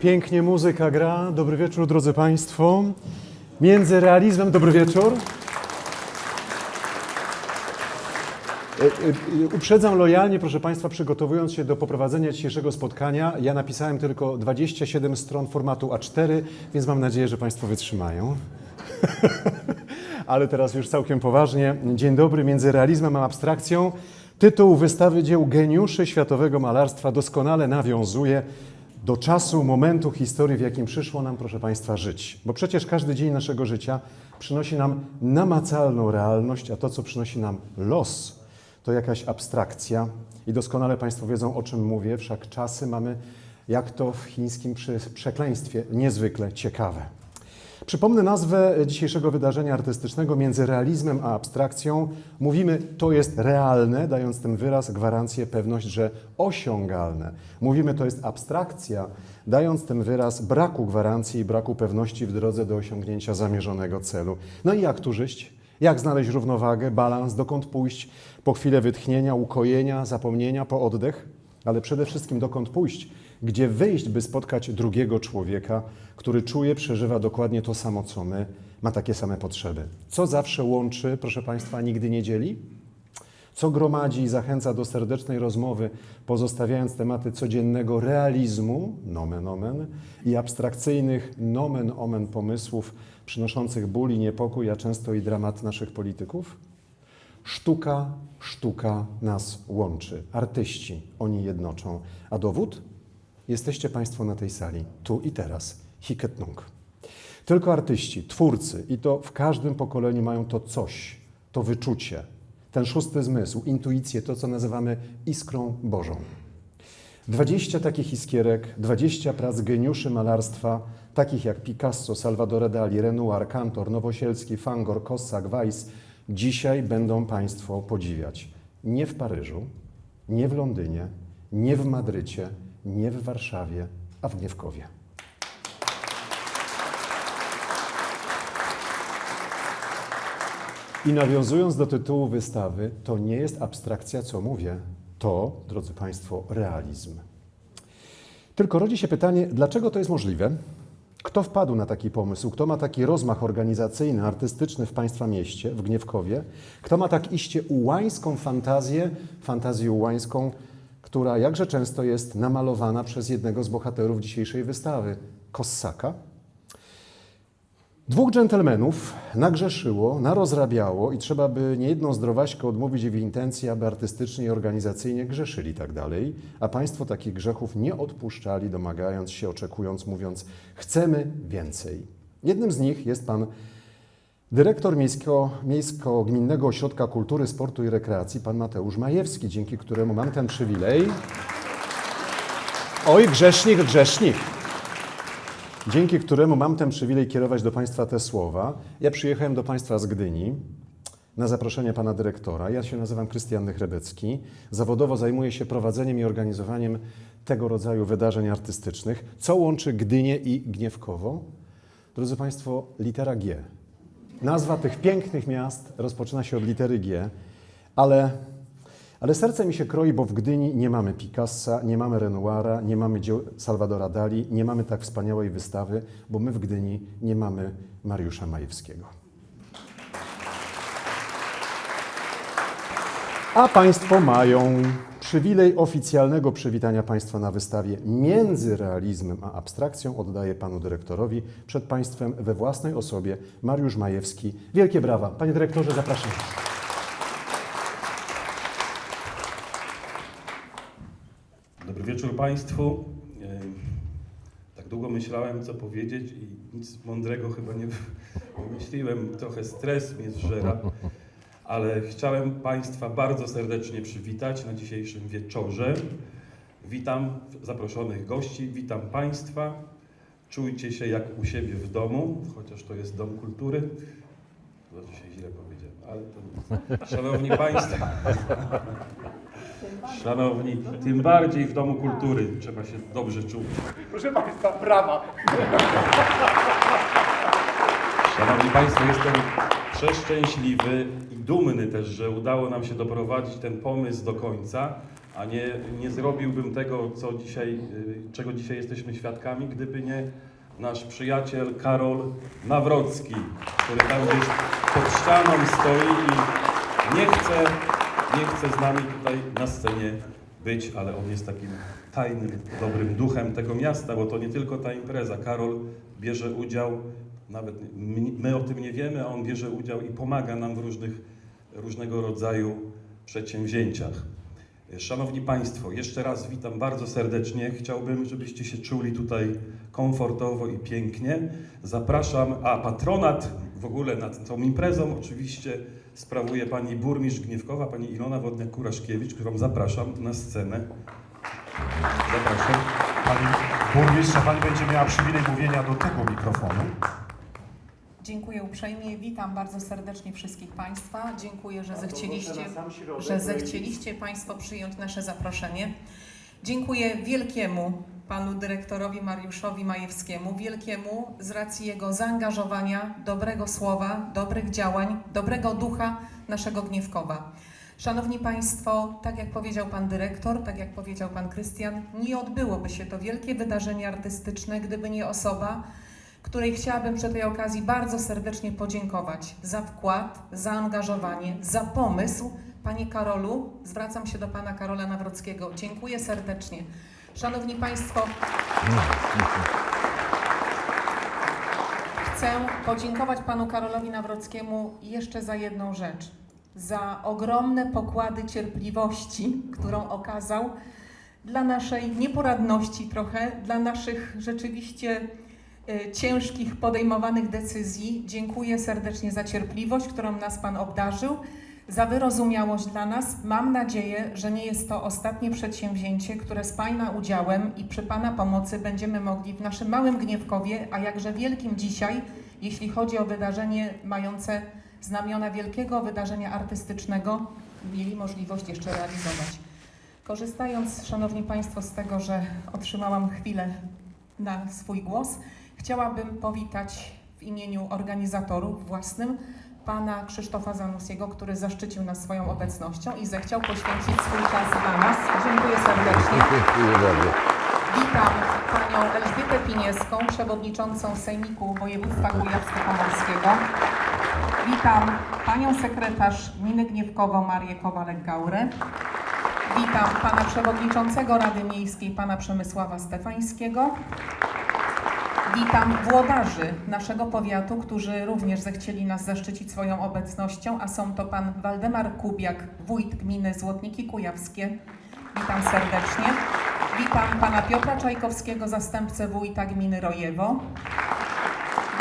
Pięknie muzyka gra. Dobry wieczór, drodzy Państwo. Między realizmem, dobry wieczór. E, e, Uprzedzam lojalnie, proszę Państwa, przygotowując się do poprowadzenia dzisiejszego spotkania. Ja napisałem tylko 27 stron formatu A4, więc mam nadzieję, że Państwo wytrzymają. Ale teraz już całkiem poważnie. Dzień dobry, między realizmem a abstrakcją. Tytuł wystawy dzieł geniuszy światowego malarstwa doskonale nawiązuje do czasu, momentu, historii, w jakim przyszło nam, proszę Państwa, żyć. Bo przecież każdy dzień naszego życia przynosi nam namacalną realność, a to, co przynosi nam los, to jakaś abstrakcja. I doskonale Państwo wiedzą, o czym mówię, wszak czasy mamy, jak to w chińskim przekleństwie, niezwykle ciekawe. Przypomnę nazwę dzisiejszego wydarzenia artystycznego między realizmem a abstrakcją. Mówimy, to jest realne, dając tym wyraz, gwarancję, pewność, że osiągalne. Mówimy, to jest abstrakcja, dając tym wyraz braku gwarancji i braku pewności w drodze do osiągnięcia zamierzonego celu. No i jak tu żyć? Jak znaleźć równowagę, balans, dokąd pójść po chwilę wytchnienia, ukojenia, zapomnienia, po oddech? Ale przede wszystkim dokąd pójść? Gdzie wyjść, by spotkać drugiego człowieka, który czuje, przeżywa dokładnie to samo, co my, ma takie same potrzeby. Co zawsze łączy, proszę Państwa, nigdy nie dzieli? Co gromadzi i zachęca do serdecznej rozmowy, pozostawiając tematy codziennego realizmu, nomen omen, i abstrakcyjnych nomen omen pomysłów przynoszących ból i niepokój, a często i dramat naszych polityków? Sztuka, sztuka nas łączy. Artyści, oni jednoczą. A dowód? Jesteście Państwo na tej sali, tu i teraz. Hiketnung. Tylko artyści, twórcy, i to w każdym pokoleniu mają to coś, to wyczucie, ten szósty zmysł, intuicję, to co nazywamy iskrą Bożą. 20 takich iskierek, 20 prac geniuszy malarstwa, takich jak Picasso, Salvador Dali, Renoir, Cantor, Nowosielski, Fangor, Kossak, Weiss, dzisiaj będą Państwo podziwiać. Nie w Paryżu, nie w Londynie, nie w Madrycie, nie w Warszawie, a w Gniewkowie. I nawiązując do tytułu wystawy, to nie jest abstrakcja, co mówię. To, drodzy Państwo, realizm. Tylko rodzi się pytanie, dlaczego to jest możliwe? Kto wpadł na taki pomysł? Kto ma taki rozmach organizacyjny, artystyczny w Państwa mieście, w Gniewkowie? Kto ma tak iście ułańską fantazję, fantazję ułańską, która jakże często jest namalowana przez jednego z bohaterów dzisiejszej wystawy, Kossaka? Dwóch dżentelmenów nagrzeszyło, narozrabiało i trzeba by niejedną zdrowaśkę odmówić w intencji, aby artystycznie i organizacyjnie grzeszyli tak dalej, a państwo takich grzechów nie odpuszczali, domagając się, oczekując, mówiąc chcemy więcej. Jednym z nich jest pan dyrektor miejsko, Miejsko-Gminnego Ośrodka Kultury, Sportu i Rekreacji, pan Mateusz Majewski, dzięki któremu mam ten przywilej. Oj, grzesznik, grzesznik dzięki któremu mam ten przywilej kierować do Państwa te słowa. Ja przyjechałem do Państwa z Gdyni na zaproszenie Pana Dyrektora. Ja się nazywam Krystian Nychrebecki. Zawodowo zajmuję się prowadzeniem i organizowaniem tego rodzaju wydarzeń artystycznych. Co łączy Gdynię i Gniewkowo? Drodzy Państwo, litera G. Nazwa tych pięknych miast rozpoczyna się od litery G, ale ale serce mi się kroi, bo w Gdyni nie mamy Picassa, nie mamy Renoira, nie mamy dzieł Salvadora Dali, nie mamy tak wspaniałej wystawy, bo my w Gdyni nie mamy Mariusza Majewskiego. A Państwo mają przywilej oficjalnego przywitania Państwa na wystawie między realizmem a abstrakcją. Oddaję Panu Dyrektorowi przed Państwem we własnej osobie Mariusz Majewski. Wielkie brawa. Panie Dyrektorze, zapraszam. Dobry wieczór Państwu. E, Tak długo myślałem, co powiedzieć i nic mądrego chyba nie wymyśliłem. Trochę stres mnie zżera, ale chciałem Państwa bardzo serdecznie przywitać na dzisiejszym wieczorze. Witam zaproszonych gości, witam Państwa. Czujcie się jak u siebie w domu, chociaż to jest dom kultury. To dzisiaj źle powiedziałem, ale to... Szanowni Państwo, Szanowni, tym bardziej w Domu Kultury trzeba się dobrze czuć. Proszę Państwa, brawa! Szanowni Państwo, jestem przeszczęśliwy i dumny też, że udało nam się doprowadzić ten pomysł do końca, a nie, nie zrobiściłbym tego, co dzisiaj, y, czego dzisiaj jesteśmy świadkami, gdyby nie nasz przyjaciel Karol Nawrocki, który tam gdzieś pod ścianą stoi i nie chce, nie chce z nami tutaj na scenie być, ale on jest takim tajnym, dobrym duchem tego miasta, bo to nie tylko ta impreza. Karol bierze udział, nawet my- o tym nie wiemy, a on bierze udział i pomaga nam w różnych, różnego rodzaju przedsięwzięciach. Szanowni Państwo, jeszcze raz witam bardzo serdecznie. Chciałbym, żebyście się czuli tutaj komfortowo i pięknie. Zapraszam, a patronat w ogóle nad tą imprezą oczywiście sprawuje pani burmistrz Gniewkowa, pani Ilona Wodniak-Kuraszkiewicz, którą zapraszam na scenę. Zapraszam. Pani burmistrz, pani będzie miała przywilej mówienia do tego mikrofonu. Dziękuję uprzejmie, witam bardzo serdecznie wszystkich Państwa. Dziękuję, że zechcieliście, że zechcieliście Państwo przyjąć nasze zaproszenie. Dziękuję wielkiemu panu dyrektorowi Mariuszowi Majewskiemu, wielkiemu z racji jego zaangażowania, dobrego słowa, dobrych działań, dobrego ducha naszego Gniewkowa. Szanowni Państwo, tak jak powiedział Pan Dyrektor, tak jak powiedział Pan Krystian, nie odbyłoby się to wielkie wydarzenie artystyczne, gdyby nie osoba, której chciałabym przy tej okazji bardzo serdecznie podziękować za wkład, zaangażowanie, za pomysł. Panie Karolu, zwracam się do Pana Karola Nawrockiego. Dziękuję serdecznie. Szanowni Państwo, chcę podziękować Panu Karolowi Nawrockiemu jeszcze za jedną rzecz. Za ogromne pokłady cierpliwości, którą okazał dla naszej nieporadności trochę, dla naszych rzeczywiście ciężkich podejmowanych decyzji. Dziękuję serdecznie za cierpliwość, którą nas Pan obdarzył, za wyrozumiałość dla nas. Mam nadzieję, że nie jest to ostatnie przedsięwzięcie, które z Pana udziałem i przy Pana pomocy będziemy mogli w naszym małym Gniewkowie, a jakże wielkim dzisiaj, jeśli chodzi o wydarzenie mające znamiona wielkiego wydarzenia artystycznego, mieli możliwość jeszcze realizować. Korzystając, Szanowni Państwo, z tego, że otrzymałam chwilę na swój głos, chciałabym powitać w imieniu organizatorów własnym pana Krzysztofa Zanussiego, który zaszczycił nas swoją obecnością i zechciał poświęcić swój czas dla nas. Dziękuję serdecznie. Witam panią Elżbietę Pinieską, przewodniczącą Sejmiku Województwa Kujawsko-Pomorskiego. Witam panią sekretarz Gminy Gniewkowo Marię Kowalek-Gaurę. Witam pana przewodniczącego Rady Miejskiej, pana Przemysława Stefańskiego. Witam włodarzy naszego powiatu, którzy również zechcieli nas zaszczycić swoją obecnością, a są to pan Waldemar Kubiak, wójt gminy Złotniki Kujawskie. Witam serdecznie. Witam pana Piotra Czajkowskiego, zastępcę wójta gminy Rojewo.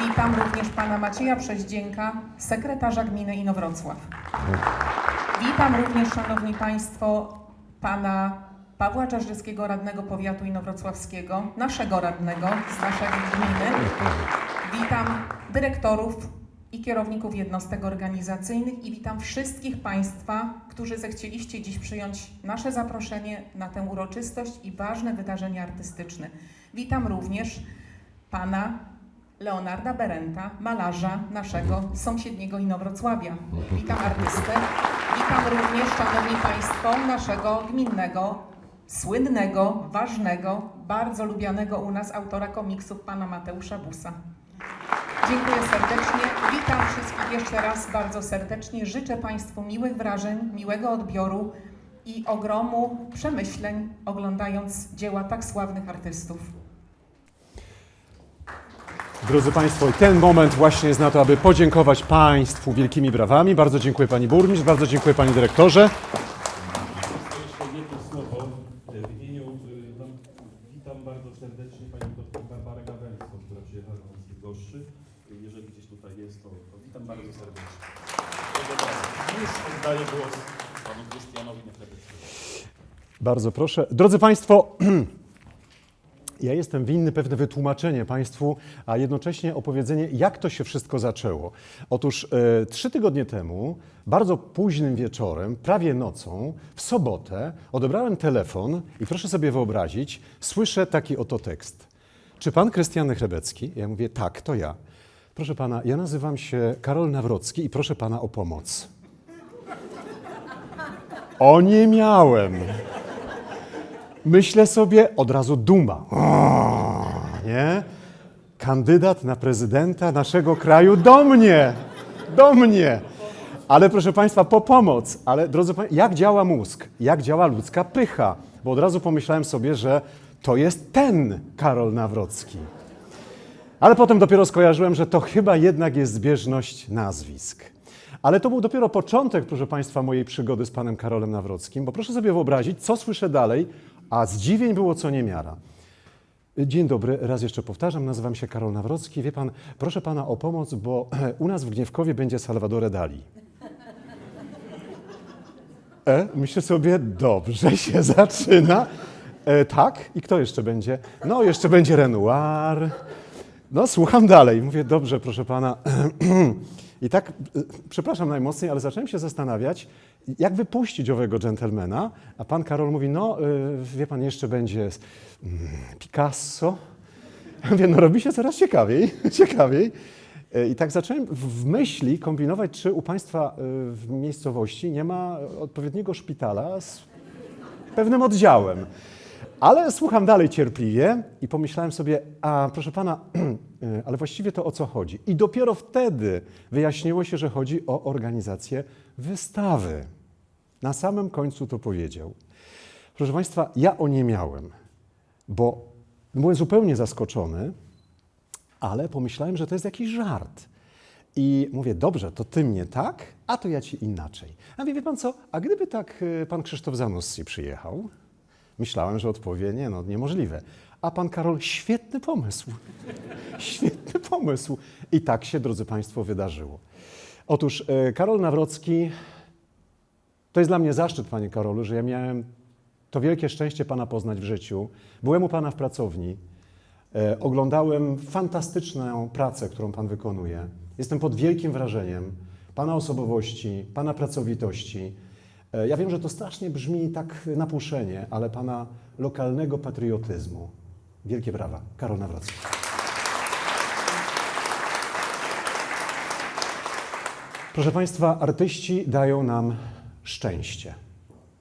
Witam również pana Macieja Przeździenka, sekretarza gminy Inowrocław. Witam również, Szanowni Państwo, pana Pawła Czarzyckiego, radnego powiatu inowrocławskiego, naszego radnego z naszej gminy. Witam dyrektorów i kierowników jednostek organizacyjnych i witam wszystkich Państwa, którzy zechcieliście dziś przyjąć nasze zaproszenie na tę uroczystość i ważne wydarzenie artystyczne. Witam również pana Leonarda Berenta, malarza naszego sąsiedniego Inowrocławia. Witam artystę. Witam również, Szanowni Państwo, naszego gminnego, słynnego, ważnego, bardzo lubianego u nas autora komiksów, pana Mateusza Busa. Dziękuję serdecznie. Witam wszystkich jeszcze raz bardzo serdecznie. Życzę Państwu miłych wrażeń, miłego odbioru i ogromu przemyśleń oglądając dzieła tak sławnych artystów. Drodzy Państwo, ten moment właśnie jest na to, aby podziękować Państwu wielkimi brawami. Bardzo dziękuję Pani Burmistrz, bardzo dziękuję Panie Dyrektorze. Jeszcze jedno słowo e, w imieniu, e, no, witam bardzo serdecznie Panią doktor Barbarę Gawęską, która przyjechała do nas z Bydgoszczy. E, Jeżeli gdzieś tutaj jest, to, to witam bardzo serdecznie. Już oddaję głos Panu Krystianowi Nechlebeckiemu. Bardzo proszę. Drodzy Państwo, ja jestem winny pewne wytłumaczenie Państwu, a jednocześnie opowiedzenie, jak to się wszystko zaczęło. Otóż e, trzy tygodnie temu, bardzo późnym wieczorem, prawie nocą, w sobotę, odebrałem telefon i proszę sobie wyobrazić, słyszę taki oto tekst. Czy Pan Krystian Nechlebecki? Ja mówię, tak, to ja. Proszę Pana, ja nazywam się Karol Nawrocki i proszę Pana o pomoc. O nie miałem. Myślę sobie od razu duma. O, nie? Kandydat na prezydenta naszego kraju do mnie. Do mnie. Ale proszę Państwa, po pomoc. Ale drodzy Państwo, jak działa mózg? Jak działa ludzka pycha? Bo od razu pomyślałem sobie, że to jest ten Karol Nawrocki. Ale potem dopiero skojarzyłem, że to chyba jednak jest zbieżność nazwisk. Ale to był dopiero początek, proszę Państwa, mojej przygody z panem Karolem Nawrockim, bo proszę sobie wyobrazić, co słyszę dalej, a zdziwień było co niemiara. Dzień dobry, raz jeszcze powtarzam, nazywam się Karol Nawrocki. Wie pan, proszę pana o pomoc, bo u nas w Gniewkowie będzie Salvador Dali. E, myślę sobie, dobrze się zaczyna. E, tak, i kto jeszcze będzie? No, jeszcze będzie Renoir. No, słucham dalej. Mówię, dobrze, proszę pana. I tak, e, przepraszam najmocniej, ale zacząłem się zastanawiać, jak wypuścić owego dżentelmena, a pan Karol mówi, no, e, wie pan, jeszcze będzie mm, Picasso. Ja Mówię, no robi się coraz ciekawiej, ciekawiej. E, I tak zacząłem w myśli kombinować, czy u Państwa w miejscowości nie ma odpowiedniego szpitala z pewnym oddziałem. Ale słucham dalej cierpliwie i pomyślałem sobie, a proszę pana, e, ale właściwie to o co chodzi? I dopiero wtedy wyjaśniło się, że chodzi o organizację wystawy. Na samym końcu to powiedział. Proszę państwa, ja o nie miałem, bo byłem zupełnie zaskoczony, ale pomyślałem, że to jest jakiś żart. I mówię, dobrze, to ty mnie tak, a to ja ci inaczej. A wie, wie pan co, a gdyby tak y, pan Krzysztof Zanussi przyjechał? Myślałem, że odpowie, nie no, niemożliwe. A pan Karol, świetny pomysł. świetny pomysł. I tak się, drodzy państwo, wydarzyło. Otóż y, Karol Nawrocki, to jest dla mnie zaszczyt, panie Karolu, że ja miałem to wielkie szczęście pana poznać w życiu. Byłem u pana w pracowni, E, Oglądałem fantastyczną pracę, którą Pan wykonuje. Jestem pod wielkim wrażeniem Pana osobowości, Pana pracowitości. E, Ja wiem, że to strasznie brzmi tak napuszenie, ale Pana lokalnego patriotyzmu. Wielkie brawa. Karol Nawrocki. Proszę Państwa, artyści dają nam szczęście.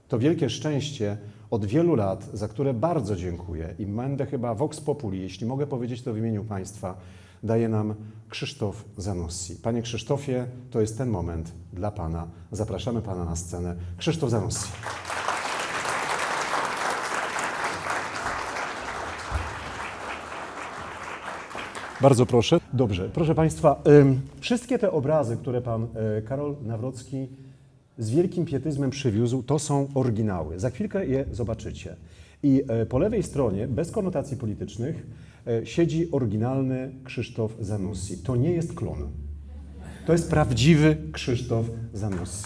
To wielkie szczęście od wielu lat, za które bardzo dziękuję i będę chyba Vox Populi, jeśli mogę powiedzieć to w imieniu Państwa, daje nam Krzysztof Zanussi. Panie Krzysztofie, to jest ten moment dla Pana. Zapraszamy Pana na scenę. Krzysztof Zanussi. Bardzo proszę. Dobrze, proszę Państwa, wszystkie te obrazy, które Pan y, Karol Nawrocki z wielkim pietyzmem przywiózł, to są oryginały. Za chwilkę je zobaczycie. I e, po lewej stronie, bez konotacji politycznych, e, siedzi oryginalny Krzysztof Zanussi. To nie jest klon. To jest prawdziwy Krzysztof Zanussi.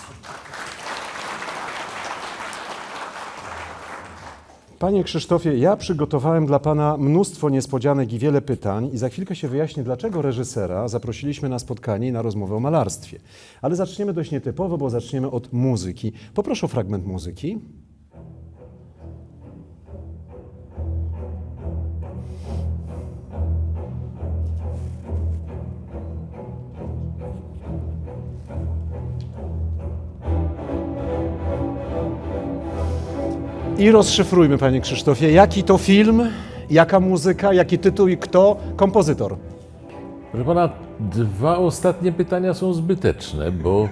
Panie Krzysztofie, ja przygotowałem dla Pana mnóstwo niespodzianek i wiele pytań i za chwilkę się wyjaśnię, dlaczego reżysera zaprosiliśmy na spotkanie i na rozmowę o malarstwie. Ale zaczniemy dość nietypowo, bo zaczniemy od muzyki. Poproszę o fragment muzyki. I rozszyfrujmy, Panie Krzysztofie, jaki to film, jaka muzyka, jaki tytuł i kto kompozytor. Proszę pana, dwa ostatnie pytania są zbyteczne, bo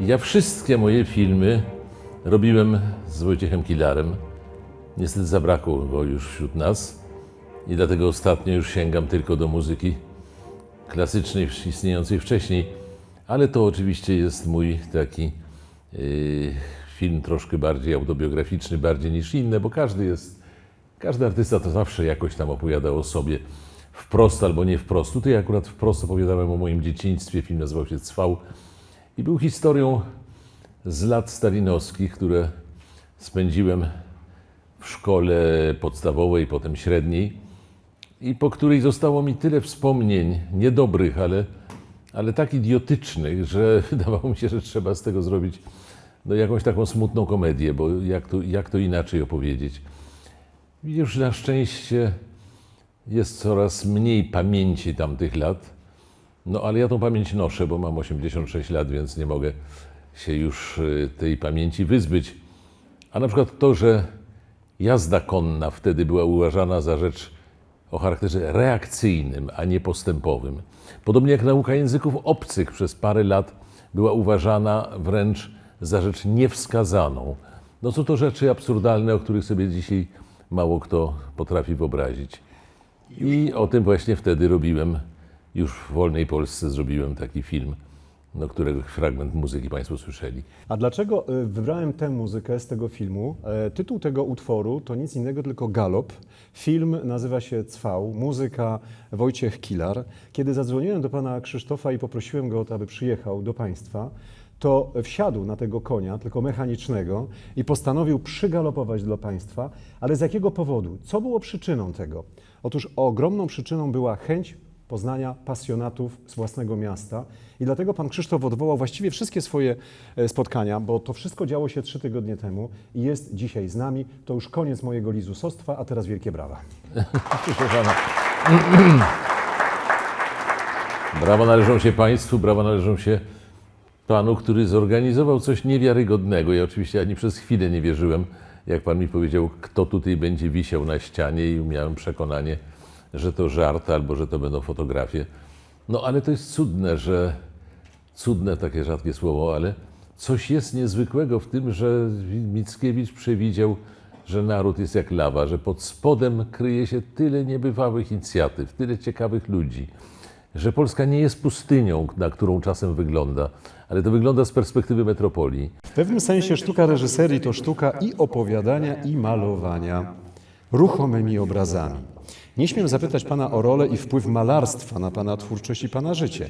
ja wszystkie moje filmy robiłem z Wojciechem Kilarem. Niestety zabrakło go już wśród nas i dlatego ostatnio już sięgam tylko do muzyki klasycznej, istniejącej wcześniej, ale to oczywiście jest mój taki yy, film troszkę bardziej autobiograficzny, bardziej niż inne, bo każdy jest, każdy artysta to zawsze jakoś tam opowiada o sobie wprost albo nie wprost. Tutaj akurat wprost opowiadałem o moim dzieciństwie, film nazywał się Cwał i był historią z lat stalinowskich, które spędziłem w szkole podstawowej, potem średniej i po której zostało mi tyle wspomnień, niedobrych, ale, ale tak idiotycznych, że wydawało mi się, że trzeba z tego zrobić no, jakąś taką smutną komedię, bo jak to, jak to inaczej opowiedzieć. Już na szczęście jest coraz mniej pamięci tamtych lat, no ale ja tą pamięć noszę, bo mam 86 lat, więc nie mogę się już y, tej pamięci wyzbyć. A na przykład to, że jazda konna wtedy była uważana za rzecz o charakterze reakcyjnym, a nie postępowym. Podobnie jak nauka języków obcych przez parę lat była uważana wręcz za rzecz niewskazaną. No są to rzeczy absurdalne, o których sobie dzisiaj mało kto potrafi wyobrazić. I o tym właśnie wtedy robiłem, już w wolnej Polsce zrobiłem taki film, no, którego fragment muzyki Państwo słyszeli. A dlaczego y, wybrałem tę muzykę z tego filmu? E, Tytuł tego utworu to nic innego, tylko galop. Film nazywa się Cwał, muzyka Wojciech Kilar. Kiedy zadzwoniłem do pana Krzysztofa i poprosiłem go o to, aby przyjechał do państwa, to wsiadł na tego konia, tylko mechanicznego, i postanowił przygalopować dla państwa. Ale z jakiego powodu? Co było przyczyną tego? Otóż ogromną przyczyną była chęć poznania pasjonatów z własnego miasta. I dlatego pan Krzysztof odwołał właściwie wszystkie swoje e, spotkania, bo to wszystko działo się trzy tygodnie temu i jest dzisiaj z nami. To już koniec mojego lizusostwa, a teraz wielkie brawa. Brawa należą się Państwu, brawa należą się Panu, który zorganizował coś niewiarygodnego. Ja oczywiście ani przez chwilę nie wierzyłem, jak Pan mi powiedział, kto tutaj będzie wisiał na ścianie i miałem przekonanie, że to żart albo że to będą fotografie. No ale to jest cudne, że cudne takie rzadkie słowo, ale coś jest niezwykłego w tym, że Mickiewicz przewidział, że naród jest jak lawa, że pod spodem kryje się tyle niebywałych inicjatyw, tyle ciekawych ludzi, że Polska nie jest pustynią, na którą czasem wygląda, ale to wygląda z perspektywy metropolii. W pewnym sensie sztuka reżyserii to sztuka i opowiadania, i malowania ruchomymi obrazami. Nie śmiem zapytać pana o rolę i wpływ malarstwa na pana twórczość i pana życie,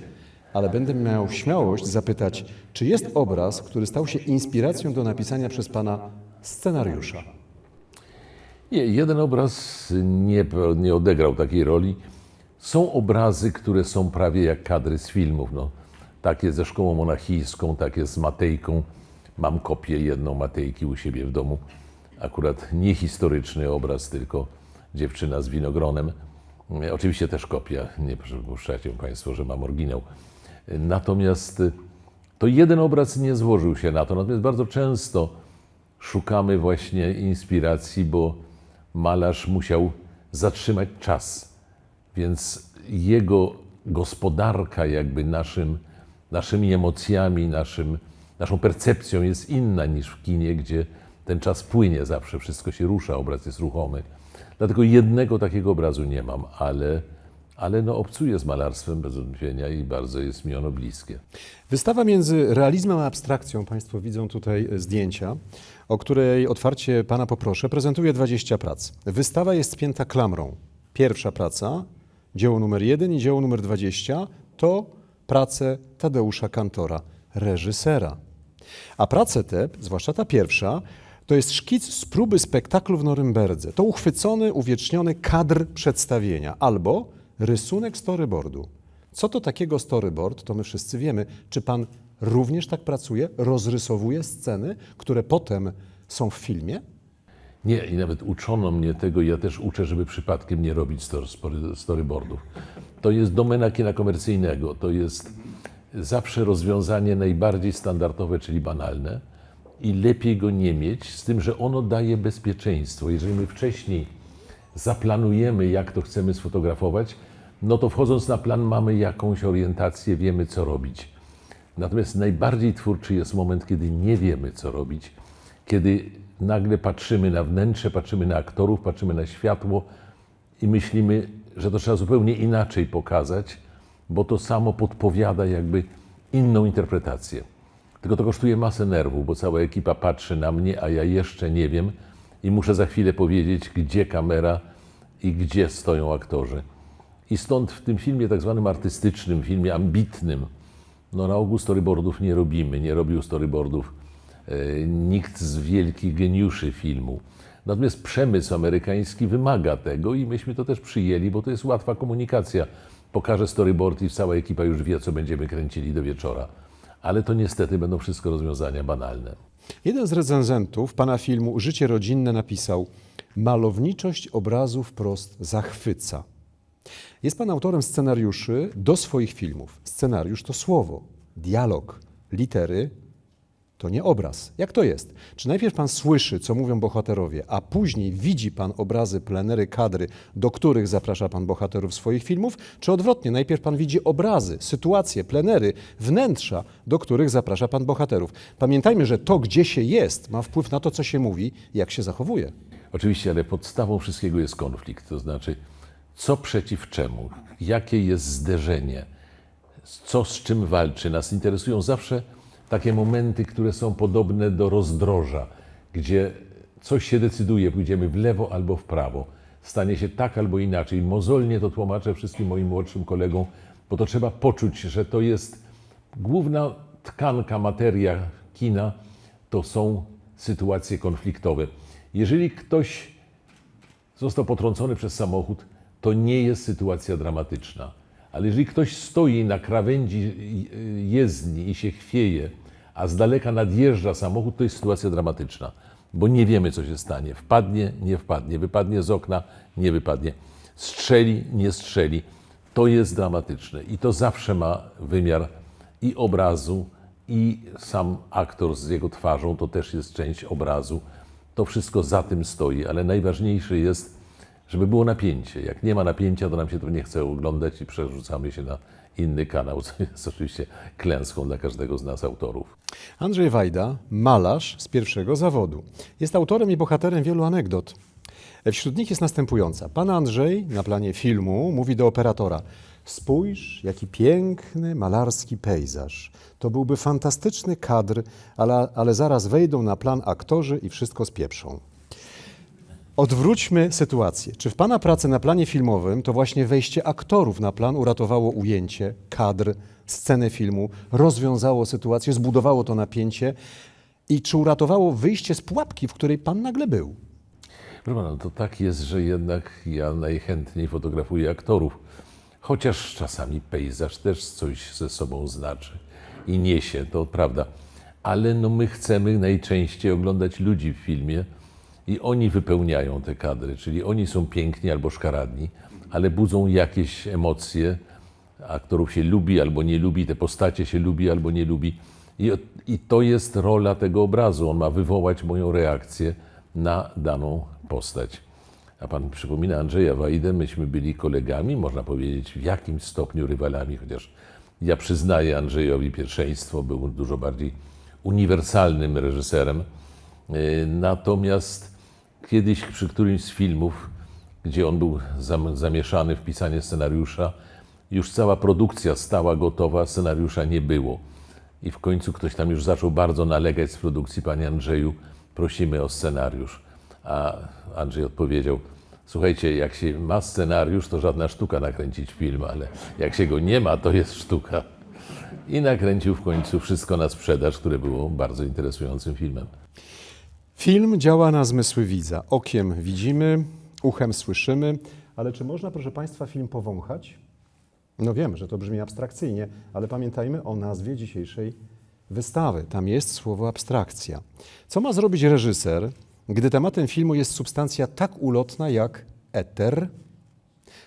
ale będę miał śmiałość zapytać, czy jest obraz, który stał się inspiracją do napisania przez pana scenariusza? Nie, jeden obraz nie, nie odegrał takiej roli. Są obrazy, które są prawie jak kadry z filmów. No, takie ze szkołą monachijską, takie z Matejką. Mam kopię jedną Matejki u siebie w domu. Akurat nie historyczny obraz, tylko dziewczyna z winogronem. E, Oczywiście też kopia, nie przypuszczacie Państwo, że mam oryginał. E, Natomiast e, to jeden obraz nie złożył się na to. Natomiast bardzo często szukamy właśnie inspiracji, bo malarz musiał zatrzymać czas, więc jego gospodarka jakby naszym, naszymi emocjami, naszym, naszą percepcją jest inna niż w kinie, gdzie ten czas płynie zawsze, wszystko się rusza, obraz jest ruchomy. Dlatego jednego takiego obrazu nie mam, ale, ale no obcuję z malarstwem bez wątpienia i bardzo jest mi ono bliskie. Wystawa między realizmem a abstrakcją, Państwo widzą tutaj e, zdjęcia, o której otwarcie Pana poproszę, prezentuje 20 prac. Wystawa jest spięta klamrą. Pierwsza praca, dzieło numer 1 i dzieło numer 20 to prace Tadeusza Kantora, reżysera. A prace te, zwłaszcza ta pierwsza, to jest szkic z próby spektaklu w Norymberdze. To uchwycony, uwieczniony kadr przedstawienia albo rysunek storyboardu. Co to takiego storyboard, to my wszyscy wiemy. Czy pan również tak pracuje? Rozrysowuje sceny, które potem są w filmie? Nie, i nawet uczono mnie tego, ja też uczę, żeby przypadkiem nie robić storyboardów. To jest domena kina komercyjnego, to jest zawsze rozwiązanie najbardziej standardowe, czyli banalne i lepiej go nie mieć, z tym, że ono daje bezpieczeństwo. Jeżeli my wcześniej zaplanujemy, jak to chcemy sfotografować, no to wchodząc na plan mamy jakąś orientację, wiemy co robić. Natomiast najbardziej twórczy jest moment, kiedy nie wiemy, co robić, kiedy nagle patrzymy na wnętrze, patrzymy na aktorów, patrzymy na światło i myślimy, że to trzeba zupełnie inaczej pokazać, bo to samo podpowiada jakby inną interpretację. Tylko to kosztuje masę nerwów, bo cała ekipa patrzy na mnie, a ja jeszcze nie wiem i muszę za chwilę powiedzieć, gdzie kamera i gdzie stoją aktorzy. I stąd w tym filmie, tak zwanym artystycznym, filmie ambitnym, no na ogół storyboardów nie robimy, nie robił storyboardów nikt z wielkich geniuszy filmu. Natomiast przemysł amerykański wymaga tego i myśmy to też przyjęli, bo to jest łatwa komunikacja. Pokażę storyboard i cała ekipa już wie, co będziemy kręcili do wieczora. Ale to niestety będą wszystko rozwiązania banalne. Jeden z recenzentów pana filmu Życie rodzinne napisał: Malowniczość obrazu wprost zachwyca. Jest pan autorem scenariuszy do swoich filmów. Scenariusz to słowo, dialog, litery To nie obraz. Jak to jest? Czy najpierw pan słyszy, co mówią bohaterowie, a później widzi pan obrazy, plenery, kadry, do których zaprasza pan bohaterów swoich filmów? Czy odwrotnie, najpierw pan widzi obrazy, sytuacje, plenery, wnętrza, do których zaprasza pan bohaterów? Pamiętajmy, że to, gdzie się jest, ma wpływ na to, co się mówi, jak się zachowuje. Oczywiście, ale podstawą wszystkiego jest konflikt, to znaczy co przeciw czemu, jakie jest zderzenie, co z czym walczy. Nas interesują zawsze takie momenty, które są podobne do rozdroża, gdzie coś się decyduje, pójdziemy w lewo albo w prawo. Stanie się tak albo inaczej. Mozolnie to tłumaczę wszystkim moim młodszym kolegom, bo to trzeba poczuć, że to jest główna tkanka, materia kina, to są sytuacje konfliktowe. Jeżeli ktoś został potrącony przez samochód, to nie jest sytuacja dramatyczna. Ale jeżeli ktoś stoi na krawędzi jezdni i się chwieje, a z daleka nadjeżdża samochód, to jest sytuacja dramatyczna, bo nie wiemy, co się stanie. Wpadnie, nie wpadnie, wypadnie z okna, nie wypadnie, strzeli, nie strzeli. To jest dramatyczne i to zawsze ma wymiar i obrazu, i sam aktor z jego twarzą, to też jest część obrazu. To wszystko za tym stoi, ale najważniejsze jest, żeby było napięcie. Jak nie ma napięcia, to nam się to nie chce oglądać i przerzucamy się na inny kanał, co jest oczywiście klęską dla każdego z nas autorów. Andrzej Wajda, malarz z pierwszego zawodu. Jest autorem i bohaterem wielu anegdot. Wśród nich jest następująca. Pan Andrzej na planie filmu mówi do operatora: Spójrz, jaki piękny, malarski pejzaż. To byłby fantastyczny kadr, ale, ale zaraz wejdą na plan aktorzy i wszystko spieprzą. Odwróćmy sytuację. Czy w Pana pracy na planie filmowym to właśnie wejście aktorów na plan uratowało ujęcie, kadr, scenę filmu, rozwiązało sytuację, zbudowało to napięcie i czy uratowało wyjście z pułapki, w której Pan nagle był? Proszę pana, to tak jest, że jednak ja najchętniej fotografuję aktorów. Chociaż czasami pejzaż też coś ze sobą znaczy i niesie, to prawda. Ale no my chcemy najczęściej oglądać ludzi w filmie i oni wypełniają te kadry, czyli oni są piękni albo szkaradni, ale budzą jakieś emocje. Aktorów się lubi albo nie lubi, te postacie się lubi albo nie lubi. I, I to jest rola tego obrazu. On ma wywołać moją reakcję na daną postać. A pan przypomina Andrzeja Wajdę, myśmy byli kolegami, można powiedzieć w jakimś stopniu rywalami, chociaż ja przyznaję Andrzejowi pierwszeństwo, był dużo bardziej uniwersalnym reżyserem. Yy, Natomiast kiedyś przy którymś z filmów, gdzie on był zam- zamieszany w pisanie scenariusza, już cała produkcja stała gotowa, scenariusza nie było. I w końcu ktoś tam już zaczął bardzo nalegać z produkcji, panie Andrzeju, prosimy o scenariusz. A Andrzej odpowiedział, słuchajcie, jak się ma scenariusz, to żadna sztuka nakręcić film, ale jak się go nie ma, to jest sztuka. I nakręcił w końcu wszystko na sprzedaż, które było bardzo interesującym filmem. Film działa na zmysły widza. Okiem widzimy, uchem słyszymy, ale czy można, proszę Państwa, film powąchać? No wiem, że to brzmi abstrakcyjnie, ale pamiętajmy o nazwie dzisiejszej wystawy. Tam jest słowo abstrakcja. Co ma zrobić reżyser, gdy tematem filmu jest substancja tak ulotna jak eter?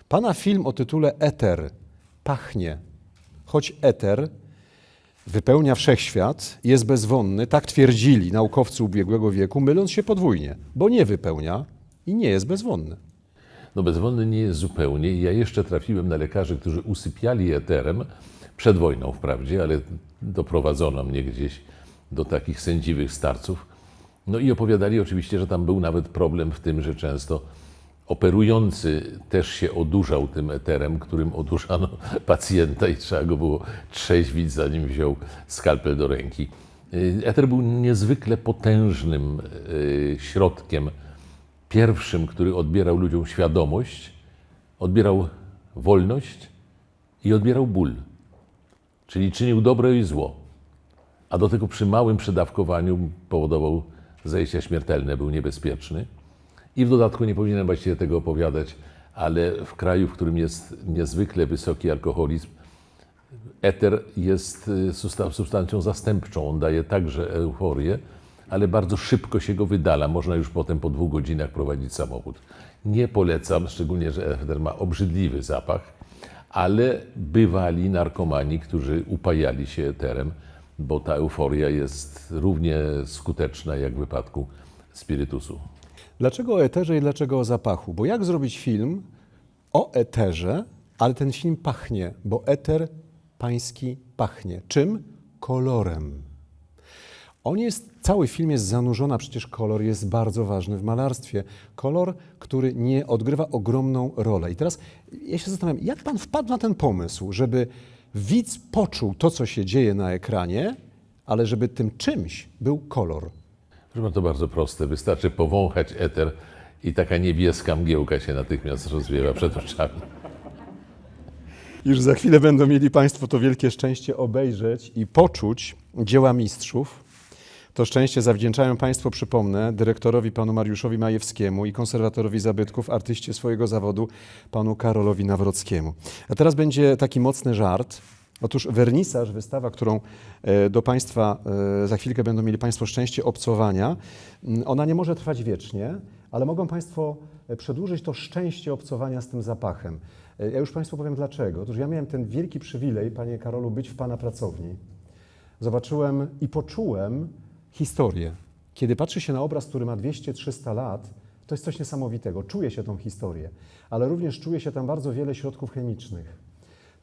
Pana film o tytule Eter pachnie, choć eter wypełnia wszechświat, jest bezwonny, tak twierdzili naukowcy ubiegłego wieku, myląc się podwójnie, bo nie wypełnia i nie jest bezwonny. No bezwonny nie jest zupełnie. Ja jeszcze trafiłem na lekarzy, którzy usypiali eterem, przed wojną wprawdzie, ale doprowadzono mnie gdzieś do takich sędziwych starców. No i opowiadali oczywiście, że tam był nawet problem w tym, że często operujący też się odurzał tym eterem, którym odurzano pacjenta i trzeba go było trzeźwić, zanim wziął skalpel do ręki. Y, Eter był niezwykle potężnym y, środkiem, pierwszym, który odbierał ludziom świadomość, odbierał wolność i odbierał ból. Czyli czynił dobro i zło. A do tego przy małym przedawkowaniu powodował zajścia śmiertelne, był niebezpieczny. I w dodatku nie powinienem właściwie tego opowiadać, ale w kraju, w którym jest niezwykle wysoki alkoholizm, eter jest y, substancją zastępczą. On daje także euforię, ale bardzo szybko się go wydala. Można już potem po dwóch godzinach prowadzić samochód. Nie polecam, szczególnie, że eter ma obrzydliwy zapach, ale bywali narkomani, którzy upajali się eterem bo ta euforia jest równie skuteczna jak w wypadku spirytusu. Dlaczego o eterze i dlaczego o zapachu? Bo jak zrobić film o eterze, ale ten film pachnie, bo eter pański pachnie. Czym? Kolorem. On jest, cały film jest zanurzony, a przecież kolor jest bardzo ważny w malarstwie. Kolor, który nie odgrywa ogromną rolę. I teraz ja się zastanawiam, jak pan wpadł na ten pomysł, żeby widz poczuł to, co się dzieje na ekranie, ale żeby tym czymś był kolor. Pana, to bardzo proste. Wystarczy powąchać eter i taka niebieska mgiełka się natychmiast rozwiewa przed oczami. Już za chwilę będą mieli Państwo to wielkie szczęście obejrzeć i poczuć dzieła mistrzów. To szczęście zawdzięczają Państwo, przypomnę, dyrektorowi panu Mariuszowi Majewskiemu i konserwatorowi zabytków, artyście swojego zawodu, panu Karolowi Nawrockiemu. A teraz będzie taki mocny żart. Otóż wernisaż, wystawa, którą e, do Państwa e, za chwilkę będą mieli Państwo szczęście obcowania, ona nie może trwać wiecznie, ale mogą Państwo e, przedłużyć to szczęście obcowania z tym zapachem. Ja już Państwu powiem dlaczego. Otóż ja miałem ten wielki przywilej, Panie Karolu, być w Pana pracowni. Zobaczyłem i poczułem historię. Kiedy patrzy się na obraz, który ma 200-300 lat, to jest coś niesamowitego. Czuje się tą historię, ale również czuje się tam bardzo wiele środków chemicznych.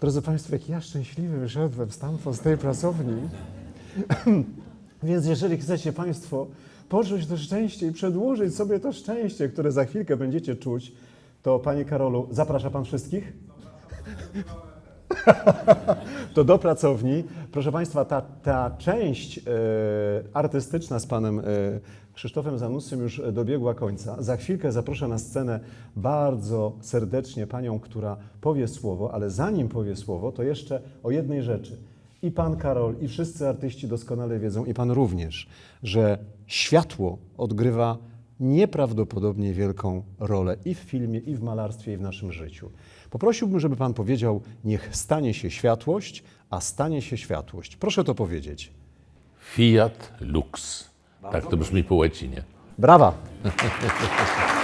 Drodzy Państwo, jak ja szczęśliwy wyszedłem stamtąd z tej pracowni. Więc jeżeli chcecie Państwo poczuć to szczęście i przedłużyć sobie to szczęście, które za chwilkę będziecie czuć, to Panie Karolu, zaprasza Pan wszystkich? to do pracowni. Proszę Państwa, ta, ta część e, artystyczna z Panem e, Krzysztofem Zanusym już dobiegła końca. Za chwilkę zaproszę na scenę bardzo serdecznie Panią, która powie słowo, ale zanim powie słowo, to jeszcze o jednej rzeczy. I Pan Karol, i wszyscy artyści doskonale wiedzą, i Pan również, że światło odgrywa nieprawdopodobnie wielką rolę i w filmie, i w malarstwie, i w naszym życiu. Poprosiłbym, żeby Pan powiedział, niech stanie się światłość, a stanie się światłość. Proszę to powiedzieć. Fiat Lux. Tak to brzmi po łacinie. Brawa!